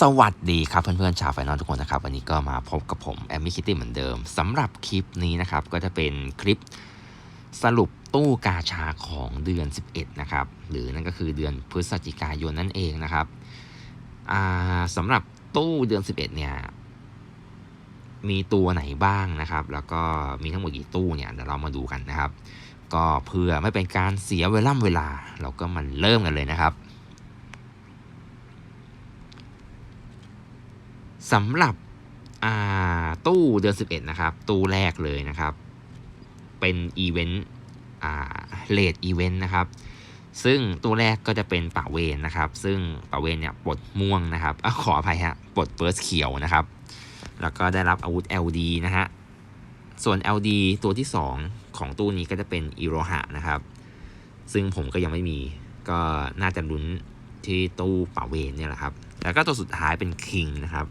สวัสดีครับเพื่อนๆชาวไฟนอลทุกคนนะครับ วันนี้ก็มาพบกับผมแอมมี่คิตตี้เหมือนเดิมสำหรับคลิปนี้นะครับ ก็จะเป็นคลิปสรุปตู้กาชาของเดือน 11 นะครับ หรือนั่นก็คือเดือนพฤศจิกายนนั่นเองนะครับสำหรับตู้เดือน 11 เนี่ย มีตัวไหนบ้างนะครับ แล้วก็มีทั้งหมดกี่ตู้เนี่ยเดี๋ยวเรามาดูกันนะครับ ก็เพื่อไม่เป็นการเสียเวลาเวลา เราก็มาเริ่มกันเลยนะครับ สำหรับตู้เดือน11 นะครับ ตู้แรกเลยนะครับ เป็นอีเวนต์เลดอีเวนต์นะครับ ซึ่งตู้แรกก็จะเป็นป่าเวนนะครับ ซึ่งป่าเวนเนี่ยปลดม่วงนะครับอขออภัยฮะปลดเฟิร์สเขียวนะครับ แล้วก็ได้รับอาวุธ LD นะฮะ ส่วน LD ตัวที่ 2 ของตู้นี้ก็จะเป็นอีโรหะนะครับ ซึ่งผมก็ยังไม่มี ก็น่าจะลุ้นที่ตู้ป่าเวนเนี่ยแหละครับ แล้วก็ตัวสุดท้ายเป็นคิงนะครับ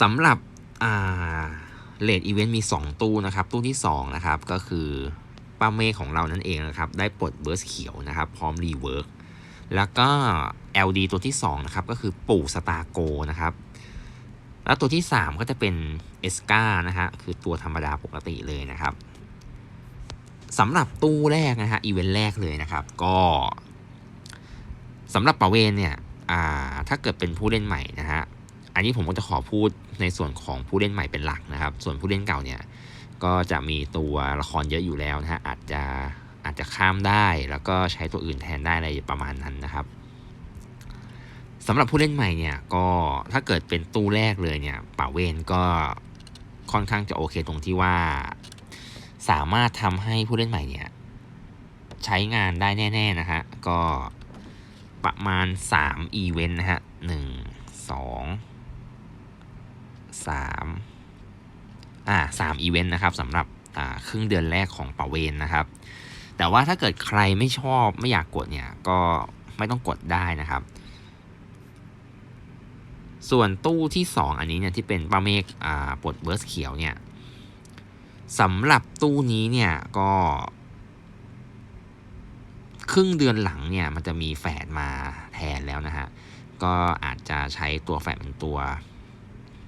สำหรับเลดอีเวนต์มี 2 ตู้นะครับ ตู้ที่ 2 นะครับ ก็คือป้าเมฆของเรานั่นเองนะครับ ได้ปลดเบิร์สเขียวนะครับ พร้อมรีเวิร์กแล้วก็ LD ตัวที่ 2 นะครับ ก็คือปู่สตาร์โกนะครับ แล้วตัวที่ 3 ก็จะเป็นเอสกานะฮะ คือตัวธรรมดาปกติเลยนะครับสำหรับตู้แรกนะฮะอีเวนต์แรกเลยนะครับ ก็สำหรับปาเวนเนี่ยถ้าเกิดเป็นผู้เล่นใหม่นะฮะ อันนี้ผมก็จะขอพูดในส่วนของผู้เล่นใหม่เป็นหลักนะครับ ส่วนผู้เล่นเก่าเนี่ยก็จะมีตัวละครเยอะอยู่แล้วนะฮะอาจจะอาจจะข้ามได้แล้วก็ใช้ตัวอื่นแทนได้อะไรประมาณนั้นนะครับสำหรับผู้เล่นใหม่เนี่ยก็ถ้าเกิดเป็นตู้แรกเลยเนี่ยป่าเวนก็ค่อนข้างจะโอเคตรงที่ว่า สามารถทำให้ผู้เล่นใหม่เนี่ยใช้งานได้แน่ ๆ นะฮะ ก็ประมาณ 3 อีเวนต์นะฮะ 1 2 สามอ่าสามอีเวนต์นะครับสำหรับอ่าครึ่งเดือนแรกของปาเวนนะครับ แต่ว่าถ้าเกิดใครไม่ชอบไม่อยากกดเนี่ยก็ไม่ต้องกดได้นะครับ ส่วนตู้ที่ 2 อันนี้เนี่ยที่เป็นป้าเมฆอ่าปลดเบิร์สเขียวเนี่ยสำหรับตู้นี้เนี่ยก็ครึ่งเดือนหลังเนี่ยมันจะมีแฝดมาแทนแล้วนะฮะ ก็อาจจะใช้ตัวแฝดเป็นตัว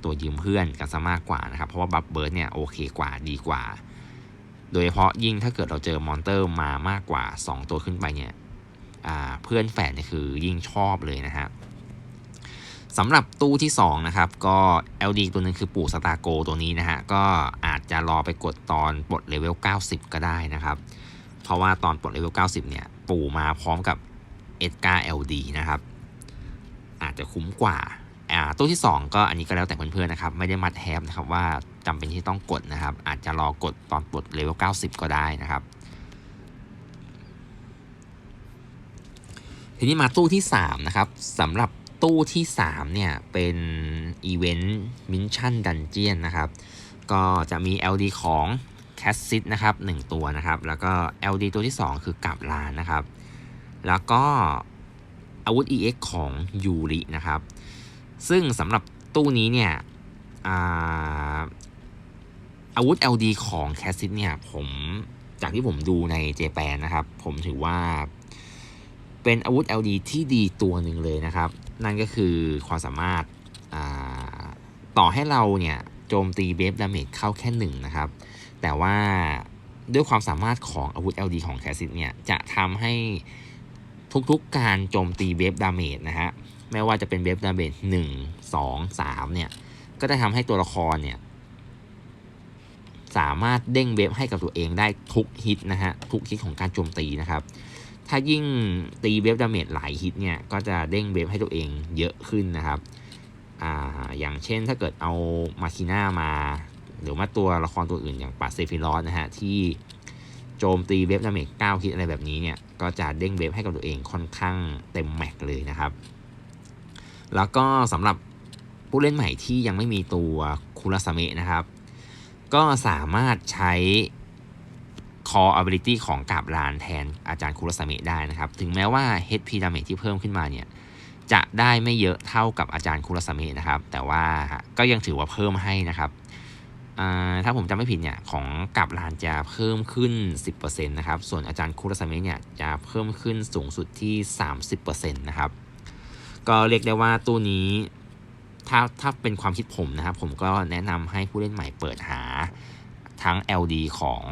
ตัวยืมเพื่อนกันซะมากกว่านะครับ เพราะว่าบัฟเบิร์ดเนี่ยโอเคกว่าดีกว่า โดยเฉพาะยิ่งถ้าเกิดเราเจอมอนเตอร์มามากกว่า 2 ตัวขึ้นไปเนี่ยเพื่อนแฝดเนี่ยคือยิ่งชอบเลยนะฮะสำหรับตู้ที่ 2 นะครับ ก็ LD ตัวนึงคือปู่สตาโกตัวนี้นะฮะ ก็อาจจะรอไปกดตอนปลดเลเวล 90 ก็ได้นะครับ เพราะว่าตอนปลดเลเวล 90 เนี่ย ปู่มาพร้อมกับเอ็ดการ์ LD นะครับ อาจจะคุ้มกว่าอ่า ตู้ที่ 2 ก็อันนี้ก็แล้วแต่เพื่อนๆนะครับ ไม่ได้มัดแฮปนะครับว่าจำเป็นที่ต้องกดนะครับ อาจจะรอกดตอนปลดเลเวล90 ก็ได้นะครับ ทีนี้มาตู้ที่ 3 นะครับสำหรับตู้ที่ 3 เนี่ย เป็นอีเวนต์มินชั่นดันเจียนนะครับ ก็จะมี LD ของแคสซิตนะครับ 1 ตัวนะครับ แล้วก็ LD ตัวที่ 2 คือกับลานนะครับ แล้วก็อาวุธ EX ของยูรินะครับ ซึ่งสำหรับตู้นี้เนี่ยอาวุธ LD ของแคสซิตเนี่ยผมจากที่ผมดูในเจแปนนะครับ ผมถือว่าเป็นอาวุธ LD ที่ดีตัวหนึ่งเลยนะครับ นั่นก็คือความสามารถต่อให้เราเนี่ยโจมตีเบฟดาเมจเข้าแค่หนึ่งนะครับ แต่ว่าด้วยความสามารถของอาวุธ LD ของแคสซิตเนี่ยจะทำให้ทุกๆการโจมตีเบฟดาเมจนะฮะ ไม่ว่าจะเป็นเบฟดาเมจหนึ่งสองสามเนี่ย ก็จะทำให้ตัวละครเนี่ย สามารถเด้งเวฟให้กับตัวเองได้ทุกฮิตนะฮะ ทุกฮิตของการโจมตีนะครับ ถ้ายิ่งตีเวฟดาเมจหลายฮิตเนี่ย ก็จะเด้งเวฟให้ตัวเองเยอะขึ้นนะครับ อ่า อย่างเช่นถ้าเกิดเอามาคิน่ามา หรือว่าตัวละครตัวอื่นอย่างปัดเซฟิลอสนะฮะที่โจมตีเวฟดาเมจ9ฮิตอะไรแบบนี้เนี่ย ก็จะเด้งเวฟให้กับตัวเองค่อนข้างเต็มแม็กเลยนะครับ แล้วก็สำหรับผู้เล่นใหม่ที่ยังไม่มีตัวคูราสเมะนะครับ ก็สามารถใช้ Core Ability ของกาบลานแทนอาจารย์คูราสเมะได้นะครับ ถึงแม้ว่า HP Damage ที่เพิ่มขึ้นมาเนี่ยจะได้ไม่เยอะเท่ากับอาจารย์คูราสเมะนะครับ แต่ว่าก็ยังถือว่าเพิ่มให้นะครับถ้าผมจำไม่ผิดเนี่ยของกับลานจะเพิ่มขึ้น 10%นะครับ ส่วนอาจารย์คูราสเมเนี่ยจะเพิ่มขึ้นสูงสุดที่ 30%นะครับ ก็เรียกได้ว่าตู้นี้ถ้าถ้าเป็นความคิดผมนะครับ ผมก็แนะนำให้ผู้เล่นใหม่เปิดหาทั้ง LD ของ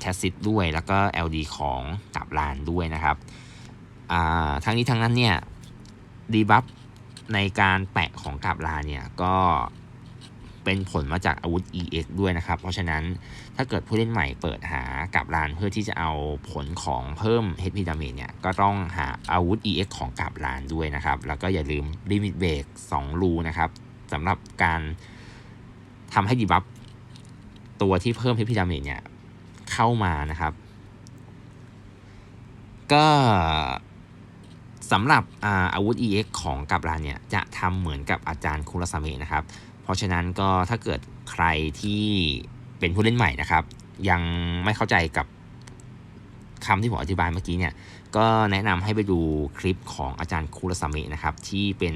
แคสซิตด้วย แล้วก็ LD ของกับลานด้วยนะครับทั้งนี้ทั้งนั้นเนี่ยดีบัฟในการแปะของกับลานเนี่ยก็ เป็นผลมาจากอาวุธ EX ด้วยนะครับ เพราะฉะนั้นถ้าเกิดผู้เล่นใหม่เปิดหากับลานเพื่อที่จะเอาผลของเพิ่ม HP Damage เนี่ย ก็ต้องหาอาวุธ EX ของกับลานด้วยนะครับ แล้วก็อย่าลืม Limit Break 2รูนะครับสำหรับการทำให้ดีบัฟตัวที่เพิ่ม HP Damage เนี่ย เข้ามานะครับ ก็สำหรับอาอาวุธ EX ของกับลานเนี่ย จะทำเหมือนกับอาจารย์คุรสเมะนะครับ เพราะฉะนั้นก็ถ้าเกิดใครที่เป็นผู้เล่นใหม่นะครับ ยังไม่เข้าใจกับคำที่ผมอธิบายเมื่อกี้เนี่ยก็แนะนำให้ไปดูคลิปของอาจารย์คุรสเมะนะครับ ที่เป็น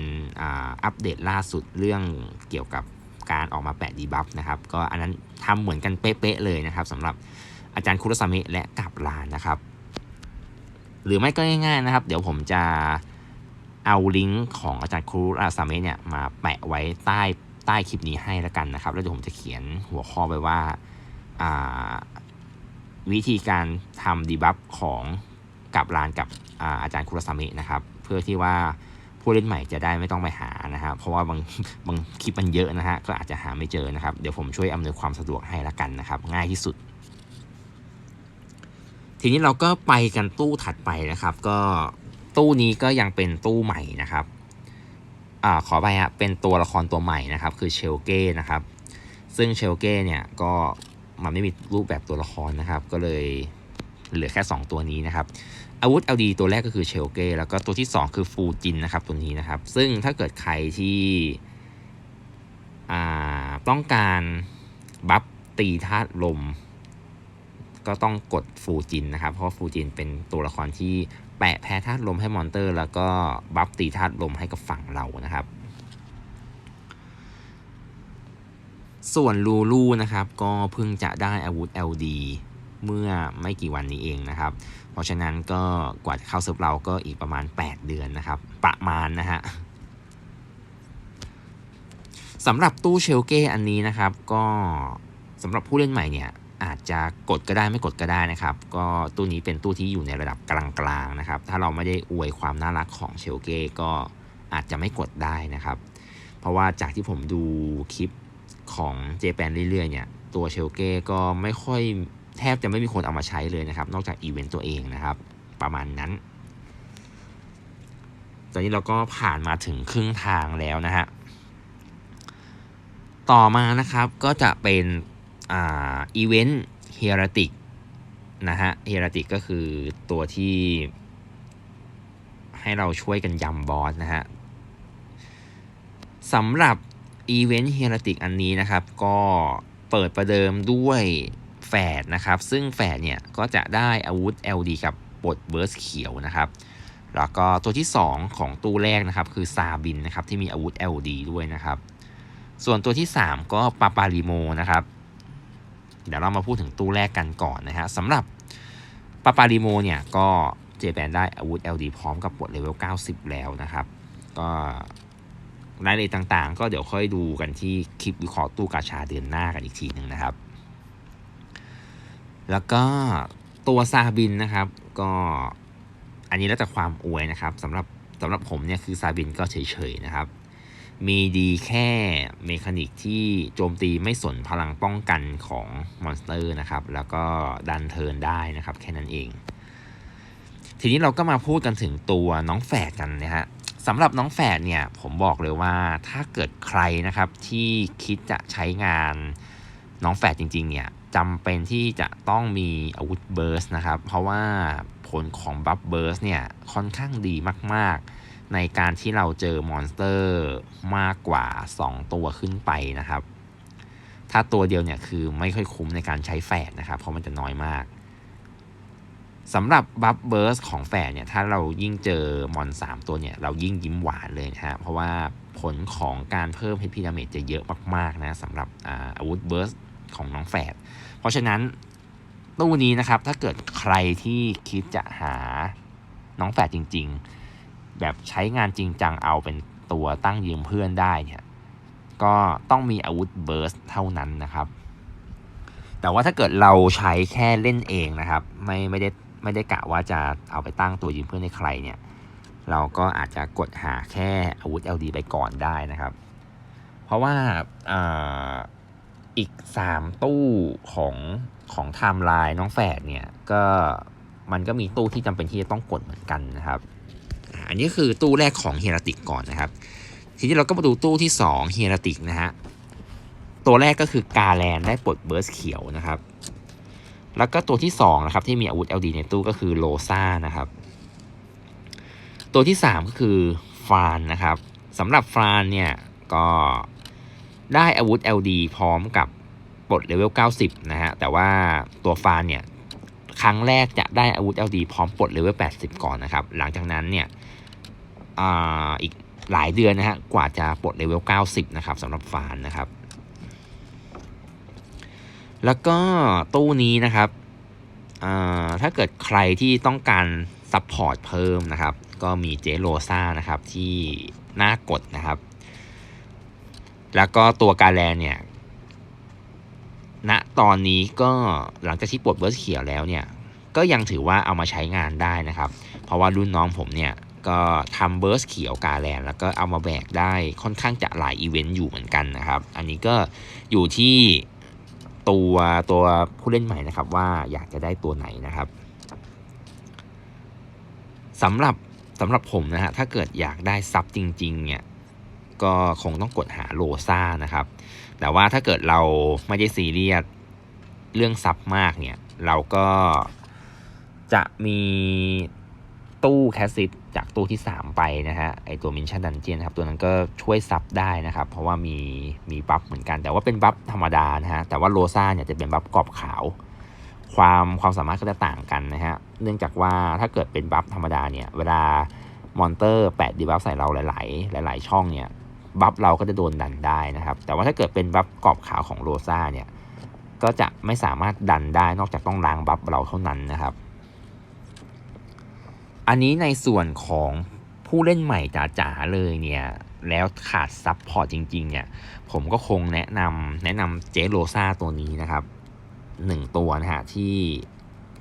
อัปเดตล่าสุดเรื่องเกี่ยวกับการออกมาแปะดีบัฟนะครับ ก็อันนั้นทำเหมือนกันเป๊ะๆเลยนะครับสำหรับอาจารย์คุรสเมะและกับลานนะครับ หรือไม่ก็ง่ายๆนะครับ เดี๋ยวผมจะเอาลิงก์ของอาจารย์คุรสเมะเนี่ยมาแปะไว้ใต้ ใต้คลิปนี้ให้แล้วกันนะครับ แล้วเดี๋ยวผมจะเขียนหัวข้อไว้ว่าาวิธีการทำดีบัฟของกับลานกับอาอาจารย์คุรสเมะนะครับ เพื่อที่ว่าผู้เล่นใหม่จะได้ไม่ต้องไปหานะครับ เพราะว่าบางบางคลิปมันเยอะนะฮะก็อาจจะหาไม่เจอนะครับ เดี๋ยวผมช่วยอำนวยความสะดวกให้ละกันนะครับ ง่ายที่สุด ทีนี้เราก็ไปกันตู้ถัดไปนะครับ ก็ตู้นี้ก็ยังเป็นตู้ใหม่นะครับ อ่าขอไปฮะเป็นตัวละครตัวใหม่นะครับ คือเชลเก้นะครับ ซึ่งเชลเก้เนี่ยก็มันไม่มีรูปแบบตัวละครนะครับ ก็เลยเหลือแค่ 2 ตัวนี้นะครับ อาวุธ LD ตัวแรกก็คือเชลเก้แล้วก็ตัวที่ 2 คือฟูจินนะครับตัวนี้นะครับ ซึ่งถ้าเกิดใครที่ต้องการบัฟตีธาตุลม ก็ต้องกดฟูจินนะครับ เพราะฟูจินเป็นตัวละครที่ แปะแพ้ธาตุลมให้มอนเตอร์ แล้วก็บัฟตีธาตุลมให้กับฝั่งเรานะครับ ส่วนลูลูนะครับก็เพิ่งจะได้อาวุธ LD เมื่อไม่กี่วันนี้เองนะครับ เพราะฉะนั้นก็กว่าจะเข้าเซิร์ฟเราก็อีกประมาณ 8 เดือนนะครับ ประมาณนะฮะสำหรับตู้เชลเก้อันนี้นะครับ ก็สำหรับผู้เล่นใหม่เนี่ย อาจจะกดก็ได้ไม่กดก็ได้นะครับ ก็ตู้นี้เป็นตู้ที่อยู่ในระดับกลางๆนะครับ ถ้าเราไม่ได้อวยความน่ารักของเชลเก้ก็อาจจะไม่กดได้นะครับ เพราะว่าจากที่ผมดูคลิปของเจแปนเรื่อยๆเนี่ยตัวเชลเก้ก็ไม่ค่อยแทบจะไม่มีคนเอามาใช้เลยนะครับ นอกจากอีเวนต์ตัวเองนะครับ ประมาณนั้น ตอนนี้เราก็ผ่านมาถึงครึ่งทางแล้วนะฮะต่อมานะครับก็จะเป็น อีเวนต์เฮียรติกนะฮะเฮียรติกก็คือตัวที่ให้เราช่วยกันยำบอสนะฮะสำหรับอีเวนต์เฮียรติกอันนี้นะครับ ก็เปิดประเดิมด้วยแฝดนะครับ ซึ่งแฝดเนี่ยก็จะได้อาวุธ LD กับบทเบิร์สเขียวนะครับแล้วก็ตัวที่ 2 ของตู้แรกนะครับคือซาบินนะครับที่มีอาวุธ LD ด้วยนะครับ ส่วนตัวที่ 3 ก็ปาปาริโมนะครับ เดี๋ยวเรามาพูดถึงตู้แรกกันก่อนนะฮะสำหรับปาปาริโมเนี่ยก็เจแปนได้อาวุธ LD พร้อมกับบทเลเวล 90 แล้วนะครับ ก็รายละเอียดต่างๆ ก็เดี๋ยวค่อยดูกันที่คลิปวิเคราะห์ตู้กาชาเดือนหน้ากันอีกทีหนึ่งนะครับ แล้วก็ตัวซาบินนะครับก็อันนี้แล้วแต่ความอวยนะครับสำหรับสำหรับผมเนี่ยคือซาบินก็เฉยๆนะครับ มีดีแค่เมคานิกที่โจมตีไม่สนพลังป้องกันของมอนสเตอร์นะครับ แล้วก็ดันเทิร์นได้นะครับแค่นั้นเอง ทีนี้เราก็มาพูดกันถึงตัวน้องแฝดกันนะฮะสำหรับน้องแฝดเนี่ยผมบอกเลยว่าถ้าเกิดใครนะครับที่คิดจะใช้งานน้องแฝดจริงๆเนี่ยจำเป็นที่จะต้องมีอาวุธเบิร์สนะครับ เพราะว่าผลของบัฟเบิร์สเนี่ยค่อนข้างดีมากๆ ในการที่เราเจอมอนสเตอร์มากกว่า 2 ตัวขึ้นไปนะครับ ถ้าตัวเดียวเนี่ยคือไม่ค่อยคุ้มในการใช้แฝดนะครับ เพราะมันจะน้อยมากสำหรับบัฟเบิร์สของแฝดเนี่ยถ้าเรายิ่งเจอมอน 3 ตัวเนี่ยเรายิ่งยิ้มหวานเลยนะฮะเพราะว่าผลของการเพิ่ม HP damage จะเยอะมากๆนะสำหรับอาอาวุธเบิร์สของน้องแฝดเพราะฉะนั้นตู้นี้นะครับถ้าเกิดใครที่คิดจะหาน้องแฝดจริง ๆ แบบใช้งานจริงจังเอาเป็นตัวตั้งยืมเพื่อนได้เนี่ยก็ต้องมีอาวุธเบิร์สเท่านั้นนะครับ แต่ว่าถ้าเกิดเราใช้แค่เล่นเองนะครับ ไม่ไม่ได้ไม่ได้กะว่าจะเอาไปตั้งตัวยืมเพื่อนให้ใครเนี่ย เราก็อาจจะกดหาแค่อาวุธ LD ไปก่อนได้นะครับ เพราะว่าอาอีก 3 ตู้ของของไทม์ไลน์น้องแฝดเนี่ยก็มันก็มีตู้ที่จำเป็นที่จะต้องกดเหมือนกันนะครับ อันนี้คือตู้แรกของเฮียรติกก่อนนะครับ ทีนี้เราก็มาดูตู้ที่2เฮียรติกนะฮะ ตัวแรกก็คือกาแลนได้ปลดเบิร์สเขียวนะครับ แล้วก็ตัวที่2นะครับที่มีอาวุธ LD ในตู้ก็คือโลซ่านะครับ ตัวที่ 3 ก็คือฟานนะครับสำหรับฟานเนี่ยก็ได้อาวุธ LD พร้อมกับปลดเลเวล 90 นะฮะ แต่ว่าตัวฟานเนี่ย ครั้งแรกจะได้อาวุธ LD พร้อมปลดเลเวล80 ก่อนนะครับ หลังจากนั้นเนี่ยออีกหลายเดือนนะฮะกว่าจะปลดเลเวล90 นะครับสำหรับฟานนะครับ แล้วก็ตู้นี้นะครับถ้าเกิดใครที่ต้องการซัพพอร์ตเพิ่มนะครับ ก็มีเจโรซ่านะครับที่น่ากดนะครับ แล้วก็ตัวกาแลเนี่ย ณตอนนี้ก็หลังจากที่ปลดเบิร์สเขียวแล้วเนี่ยก็ยังถือว่าเอามาใช้งานได้นะครับ เพราะว่ารุ่นน้องผมเนี่ยก็ทำเบิร์สเขียวกาแลนแล้วก็เอามาแบกได้ค่อนข้างจะหลายอีเวนต์อยู่เหมือนกันนะครับ อันนี้ก็อยู่ที่ตัวตัวผู้เล่นใหม่นะครับว่าอยากจะได้ตัวไหนนะครับสำหรับสำหรับผมนะฮะถ้าเกิดอยากได้ซับจริงๆเนี่ยก็คงต้องกดหาโลซ่านะครับ แต่ว่าถ้าเกิดเราไม่ได้ซีเรียสเรื่องซับมากเนี่ย เราก็จะมีตู้แคสซิตจากตู้ที่ 3 ไปนะฮะไอตัวมินชั่นดันเจียนครับ ตัวนั้นก็ช่วยซับได้นะครับ เพราะว่ามีมีบัฟเหมือนกัน แต่ว่าเป็นบัฟธรรมดานะฮะ แต่ว่าโลซ่าเนี่ยจะเป็นบัฟกรอบขาว ความความสามารถก็จะต่างกันนะฮะ เนื่องจากว่าถ้าเกิดเป็นบัฟธรรมดาเนี่ย เวลามอนเตอร์แปดดีบัฟใส่เราหลาย ๆ หลาย ๆ ช่องเนี่ย บัฟเราก็จะโดนดันได้นะครับ แต่ว่าถ้าเกิดเป็นบัฟกรอบขาวของโลซ่าเนี่ยก็จะไม่สามารถดันได้นอกจากต้องล้างบัฟเราเท่านั้นนะครับ อันนี้ในส่วนของผู้เล่นใหม่จ๋าๆเลยเนี่ยแล้วขาดซับพอร์ตจริงๆเนี่ยผมก็คงแนะนำแนะนำเจโรซาตัวนี้นะครับหนึ่งตัวนะฮะที่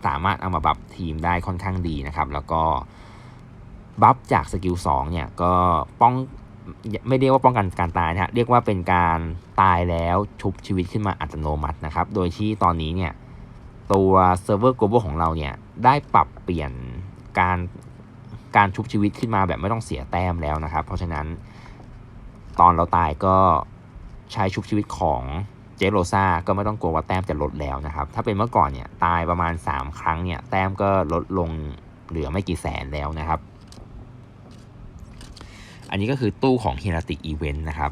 สามารถเอามาบัฟทีมได้ค่อนข้างดีนะครับ แล้วก็บัฟจากสกิล2เนี่ยก็ป้อง ไม่เรียกว่าป้องกันการตายนะฮะเรียกว่าเป็นการตายแล้วชุบชีวิตขึ้นมาอัตโนมัตินะครับ โดยที่ตอนนี้เนี่ยตัวเซิร์ฟเวอร์โกลบอลของเราเนี่ยได้ปรับเปลี่ยนการการชุบชีวิตขึ้นมาแบบไม่ต้องเสียแต้มแล้วนะครับ เพราะฉะนั้นตอนเราตายก็ใช้ชุบชีวิตของเจโรซาก็ไม่ต้องกลัวว่าแต้มจะลดแล้วนะครับ ถ้าเป็นเมื่อก่อนเนี่ยตายประมาณ 3 ครั้งเนี่ยแต้มก็ลดลงเหลือไม่กี่แสนแล้วนะครับ อันนี้ก็คือตู้ของฮิราติอีเวนต์นะครับ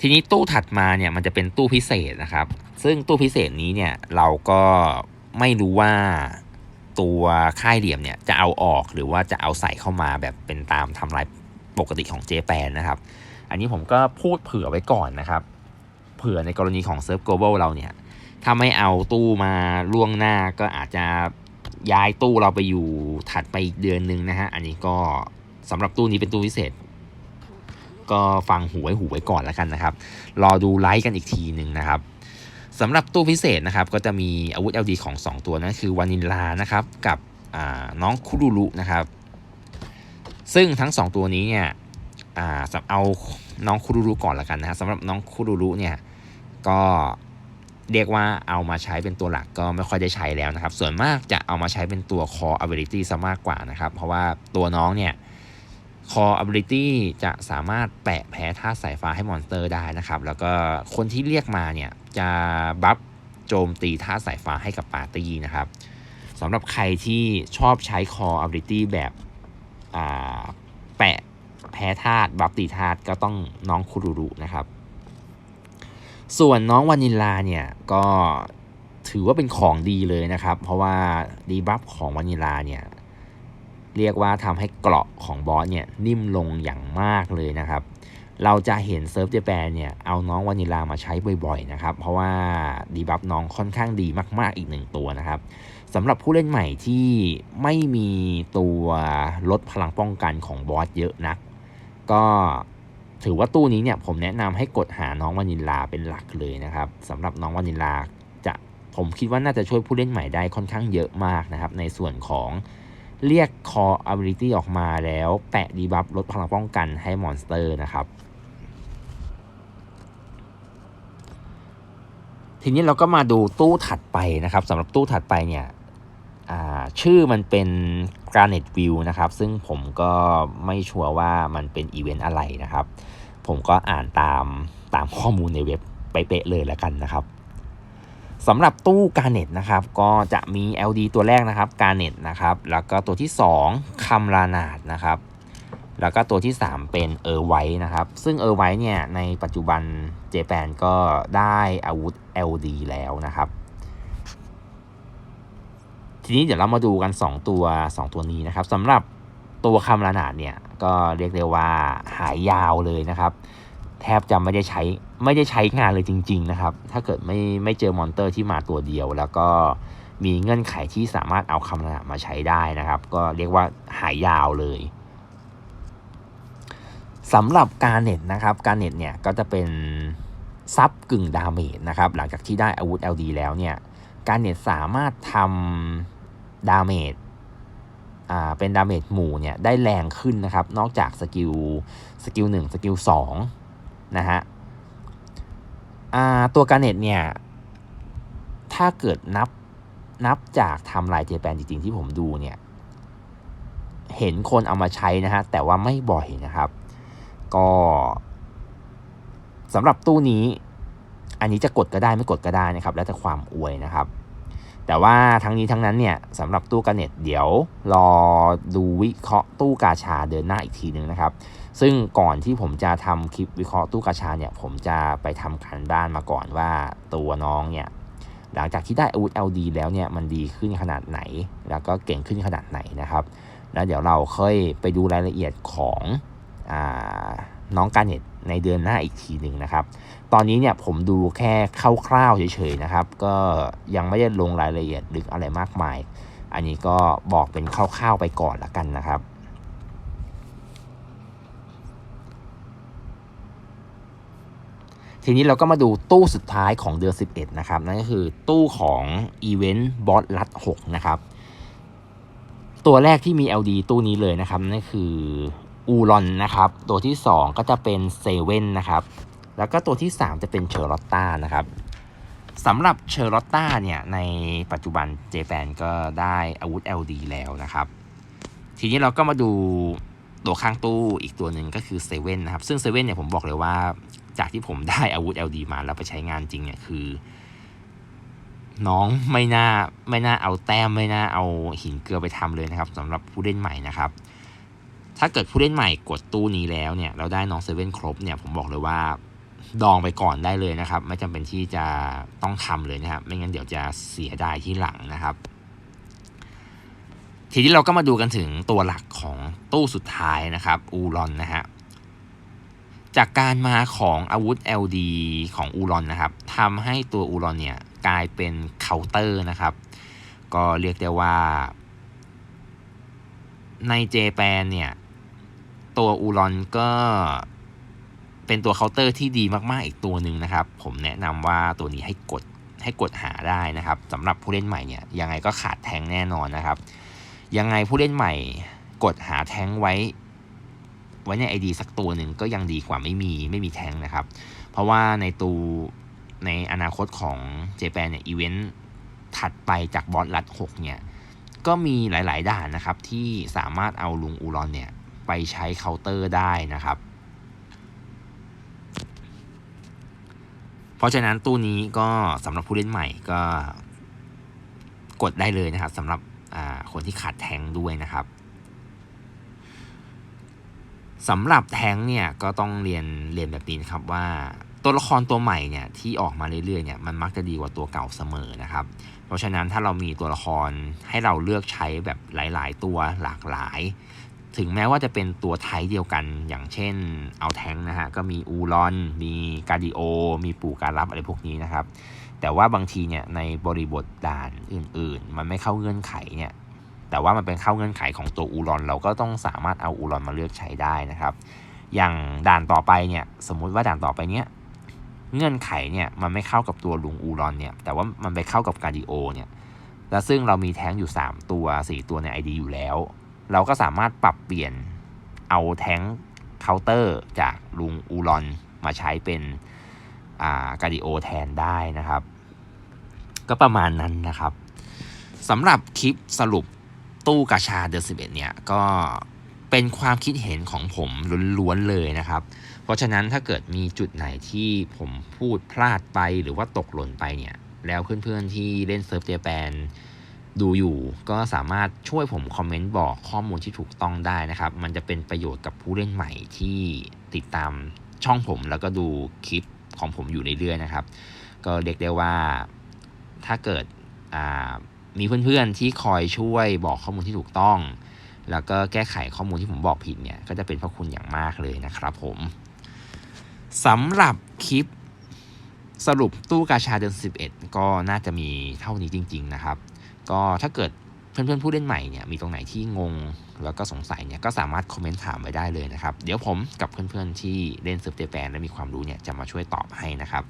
ทีนี้ตู้ถัดมาเนี่ยมันจะเป็นตู้พิเศษนะครับ ซึ่งตู้พิเศษนี้เนี่ยเราก็ไม่รู้ว่าตัวค่ายเหลี่ยมเนี่ยจะเอาออกหรือว่าจะเอาใส่เข้ามาแบบเป็นตามทำลายปกติของเจแปนนะครับ อันนี้ผมก็พูดเผื่อไว้ก่อนนะครับ เผื่อในกรณีของเซิร์ฟโกลบอลเราเนี่ย ถ้าไม่เอาตู้มาล่วงหน้าก็อาจจะย้ายตู้เราไปอยู่ถัดไปอีกเดือนนึงนะฮะ อันนี้ก็สำหรับตู้นี้เป็นตู้พิเศษ ก็ฟังหูไว้หูไว้ก่อนแล้วกันนะครับ รอดูไลฟ์กันอีกทีหนึ่งนะครับสำหรับตู้พิเศษนะครับก็จะมีอาวุธ LD ของ 2 ตัวนั่นคือวานิลานะครับกับน้องคุรุรุนะครับ ซึ่งทั้ง 2 ตัวนี้เนี่ยเอาน้องคุรุรุก่อนละกันนะสำหรับน้องคุรุรุเนี่ยก็เรียกว่าเอามาใช้เป็นตัวหลักก็ไม่ค่อยได้ใช้แล้วนะครับ ส่วนมากจะเอามาใช้เป็นตัว core ability ซะมากกว่านะครับ เพราะว่าตัวน้องเนี่ย core ability จะสามารถแปะแพ้ธาตุสายฟ้าให้มอนสเตอร์ได้นะครับ แล้วก็คนที่เรียกมาเนี่ย จะบัฟโจมตีท่าสายฟ้าให้กับปาร์ตี้นะครับสำหรับใครที่ชอบใช้คอ ability แบบแปะแพ้ธาตุบัฟตีธาตุก็ต้องน้องคุรุรุนะครับ ส่วนน้องวานิลาเนี่ยก็ถือว่าเป็นของดีเลยนะครับ เพราะว่าดีบัฟของวานิลาเนี่ย เรียกว่าทำให้เกราะของบอสเนี่ยนิ่มลงอย่างมากเลยนะครับ เราจะเห็นเซิร์ฟเจแปนเนี่ยเอาน้องวานิลามาใช้บ่อยๆนะครับ เพราะว่าดีบัฟน้องค่อนข้างดีมากๆอีกหนึ่งตัวนะครับสำหรับผู้เล่นใหม่ที่ไม่มีตัวลดพลังป้องกันของบอสเยอะนัก ก็ถือว่าตู้นี้เนี่ยผมแนะนำให้กดหาน้องวานิลลาเป็นหลักเลยนะครับสำหรับน้องวานิลลาจะผมคิดว่าน่าจะช่วยผู้เล่นใหม่ได้ค่อนข้างเยอะมากนะครับ ในส่วนของ เรียก Core Ability ออกมาแล้วแปะดีบัฟลดพลังป้องกันให้มอนสเตอร์นะครับ ทีนี้เราก็มาดูตู้ถัดไปนะครับสำหรับตู้ถัดไปเนี่ยชื่อมันเป็น Granite View นะครับ ซึ่งผมก็ไม่ชัวร์ว่ามันเป็นอีเวนต์อะไรนะครับ ผมก็อ่านตามตามข้อมูลในเว็บไปเป๊ะเลยแล้วกันนะครับ สำหรับตู้การเน็ตนะครับก็จะมี LD ตัวแรกนะครับการเน็ตนะครับแล้วก็ตัวที่ 2คัมลานาดนะครับแล้วก็ตัวที่ 3 เป็นเออร์ไวนะครับ ซึ่งเออร์ไวเนี่ยในปัจจุบันเจแปนก็ได้อาวุธ LD แล้วนะครับ ทีนี้เดี๋ยวเรามาดูกัน 2 ตัว 2 ตัวนี้นะครับสำหรับตัวคัมลานาดเนี่ยก็เรียกได้ว่าหายยาวเลยนะครับ แทบจะไม่ได้ใช้ ไม่ได้ใช้งานเลยจริง ๆ นะครับ ถ้าเกิดไม่ไม่เจอมอนเตอร์ที่มาตัวเดียว แล้วก็มีเงื่อนไขที่สามารถเอาคำนามาใช้ได้นะครับ ก็เรียกว่าหายยาวเลยสำหรับการเน็ตนะครับ การเน็ตเนี่ยก็จะเป็นซับกึ่งดาเมจนะครับ หลังจากที่ได้อาวุธ LD แล้วเนี่ย การเน็ตสามารถทำดาเมจอ่าเป็นดาเมจหมู่เนี่ยได้แรงขึ้นนะครับ นอกจากสกิลสกิลหนึ่งสกิลสองนะฮะ ตัวการเน็ตเนี่ย ถ้าเกิดนับนับจากทำลายเจแปนจริงๆ ที่ผมดูเนี่ย เห็นคนเอามาใช้นะฮะ แต่ว่าไม่บ่อยนะครับ ก็สำหรับตู้นี้ อันนี้จะกดก็ได้ไม่กดก็ได้นะครับ แล้วแต่ความอวยนะครับ แต่ว่าทั้งนี้ทั้งนั้นเนี่ยสำหรับตู้การเน็ตเดี๋ยวรอดูวิเคราะห์ตู้กาชาเดินหน้าอีกทีนึงนะครับ ซึ่งก่อนที่ผมจะทำคลิปวิเคราะห์ตู้กาชาเนี่ยผมจะไปทำการบ้านมาก่อนว่าตัวน้องเนี่ยหลังจากที่ได้อาวุธ LD แล้วเนี่ยมันดีขึ้นขนาดไหน แล้วก็เก่งขึ้นขนาดไหนนะครับ แล้วเดี๋ยวเราค่อยไปดูรายละเอียดของอน้องกาเน็ตในเดือนหน้าอีกทีหนึ่งนะครับ ตอนนี้เนี่ยผมดูแค่คร่าวๆเฉยๆนะครับ ก็ยังไม่ได้ลงรายละเอียดลึกอะไรมากมาย อันนี้ก็บอกเป็นคร่าวๆไปก่อนละกันนะครับทีนี้เราก็มาดูตู้สุดท้ายของเดือน 11 นะครับ นั่นก็คือตู้ของอีเวนต์บอสลัด6นะครับ ตัวแรกที่มี LD ตู้นี้เลยนะครับ นั่นคืออูรอนนะครับ ตัวที่ 2 ก็จะเป็นเซเว่นนะครับ แล้วก็ตัวที่ 3 จะเป็นเชอร์ลอตตานะครับสำหรับเชอร์ลอตตาเนี่ยในปัจจุบันเจแปนก็ได้อาวุธ LD แล้วนะครับ ทีนี้เราก็มาดูตัวข้างตู้อีกตัวหนึ่งก็คือเซเว่นนะครับ ซึ่งเซเว่นเนี่ยผมบอกเลยว่าจากที่ผมได้อาวุธ LD มาแล้วไปใช้งานจริงเนี่ยคือ น้องไม่น่าไม่น่าเอาแต้มไม่น่าเอาหินเกลือไปทำเลยนะครับสำหรับผู้เล่นใหม่นะครับ ถ้าเกิดผู้เล่นใหม่กดตู้นี้แล้วเนี่ยเราได้น้องเซเว่นครบเนี่ยผมบอกเลยว่า ดองไปก่อนได้เลยนะครับ ไม่จำเป็นที่จะต้องทำเลยนะครับ ไม่งั้นเดี๋ยวจะเสียดายที่หลังนะครับ ทีนี้เราก็มาดูกันถึงตัวหลักของตู้สุดท้ายนะครับอูรอนนะฮะจากการมาของอาวุธ LD ของอูรอนนะครับทำให้ตัวอูรอนเนี่ยกลายเป็นเคาน์เตอร์นะครับ ก็เรียกได้ว่า ในเจแปนเนี่ย ตัวอูรอนก็ เป็นตัวเคาน์เตอร์ที่ดีมากๆอีกตัวหนึ่งนะครับ ผมแนะนำว่าตัวนี้ให้กดให้กดหาได้นะครับสำหรับผู้เล่นใหม่เนี่ยยังไงก็ขาดแทงแน่นอนนะครับ ยังไงผู้เล่นใหม่กดหาแทงไว้ ไว้ใน ID สักตัวหนึ่งก็ยังดีกว่าไม่มีไม่มีแทงนะครับ เพราะว่าในตูในอนาคตของเจแปนเนี่ยอีเวนต์ถัดไปจากบอสลัด6เนี่ยก็มีหลาย ๆ ด่านนะครับที่สามารถเอาลุงอูรอนเนี่ยไปใช้เคาน์เตอร์ได้นะครับ เพราะฉะนั้นตู้นี้ก็สำหรับผู้เล่นใหม่ก็กดได้เลยนะครับสำหรับคนที่ขาดแทงด้วยนะครับสำหรับแทงเนี่ยก็ต้องเรียนเรียนแบบนี้นครับว่าตัวละครตัวใหม่เนี่ยที่ออกมาเรื่อยๆเนี่ยมันมักจะดีกว่าตัวเก่าเสมอนะครับ เพราะฉะนั้นถ้าเรามีตัวละครให้เราเลือกใช้แบบหลาย ๆ ตัวหลากหลาย ถึงแม้ว่าจะเป็นตัวไทยเดียวกันอย่างเช่นเอาแทงนะฮะ ก็มีอูรอน มีกาดิโอ มีปู่การรับอะไรพวกนี้นะครับ แต่ว่าบางทีเนี่ยในบริบทด่านอื่น ๆ มันไม่เข้าเงื่อนไขเนี่ยแต่ว่ามันเป็นเข้าเงื่อนไขของตัวอูรอน เราก็ต้องสามารถเอาอูรอนมาเลือกใช้ได้นะครับ อย่างด่านต่อไปเนี่ยสมมุติว่าด่านต่อไปเนี้ยเงื่อนไขเนี่ยมันไม่เข้ากับตัวลุงอูรอนเนี่ยแต่ว่ามันไปเข้ากับกาดิโอเนี่ยแล้วซึ่งเรามีแท้งอยู่ 3 ตัว 4 ตัวใน ID อยู่แล้ว เราก็สามารถปรับเปลี่ยนเอาแท้งเคาน์เตอร์จากลุงอูรอนมาใช้เป็นอ่ากาดิโอแทนได้นะครับ ก็ประมาณนั้นนะครับสำหรับคลิปสรุปตู้กาชาเดือนสิบเอ็ดเนี่ย ก็เป็นความคิดเห็นของผมล้วนๆเลยนะครับ เพราะฉะนั้นถ้าเกิดมีจุดไหนที่ผมพูดพลาดไปหรือว่าตกหล่นไปเนี่ย แล้วเพื่อนๆที่เล่นเซิร์ฟเจแปน ดูอยู่ก็สามารถช่วยผมคอมเมนต์บอกข้อมูลที่ถูกต้องได้นะครับ มันจะเป็นประโยชน์กับผู้เล่นใหม่ที่ติดตามช่องผมแล้วก็ดูคลิปของผมอยู่เรื่อยๆนะครับ ก็เรียกได้ว่าถ้าเกิดมีเพื่อนๆที่คอยช่วยบอกข้อมูลที่ถูกต้อง แล้วก็แก้ไขข้อมูลที่ผมบอกผิดเนี่ยก็จะเป็นพระคุณอย่างมากเลยนะครับผมสำหรับคลิปสรุปตู้กาชาเดือน11 ก็น่าจะมีเท่านี้จริง ๆ นะครับ ก็ถ้าเกิดเพื่อนๆผู้เล่นใหม่เนี่ยมีตรงไหนที่งงแล้วก็สงสัยเนี่ยก็สามารถคอมเมนต์ถามไว้ได้เลยนะครับ เดี๋ยวผมกับเพื่อนๆที่เล่นเซิร์ฟเจแปนและมีความรู้เนี่ยจะมาช่วยตอบให้นะครับ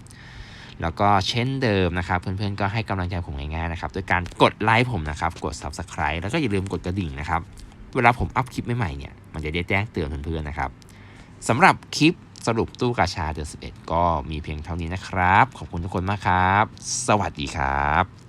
แล้วก็เช่นเดิมนะครับ เพื่อนๆก็ให้กำลังใจผมง่ายๆนะครับด้วยการกดไลค์ผมนะครับ กด Subscribe แล้วก็อย่าลืมกดกระดิ่งนะครับ เวลาผมอัพคลิปใหม่ๆเนี่ยมันจะได้แจ้งเตือนเพื่อนๆนะครับสำหรับคลิปสรุปตู้กาชาเดือน11 ก็มีเพียงเท่านี้นะครับ ขอบคุณทุกคนมากครับ สวัสดีครับ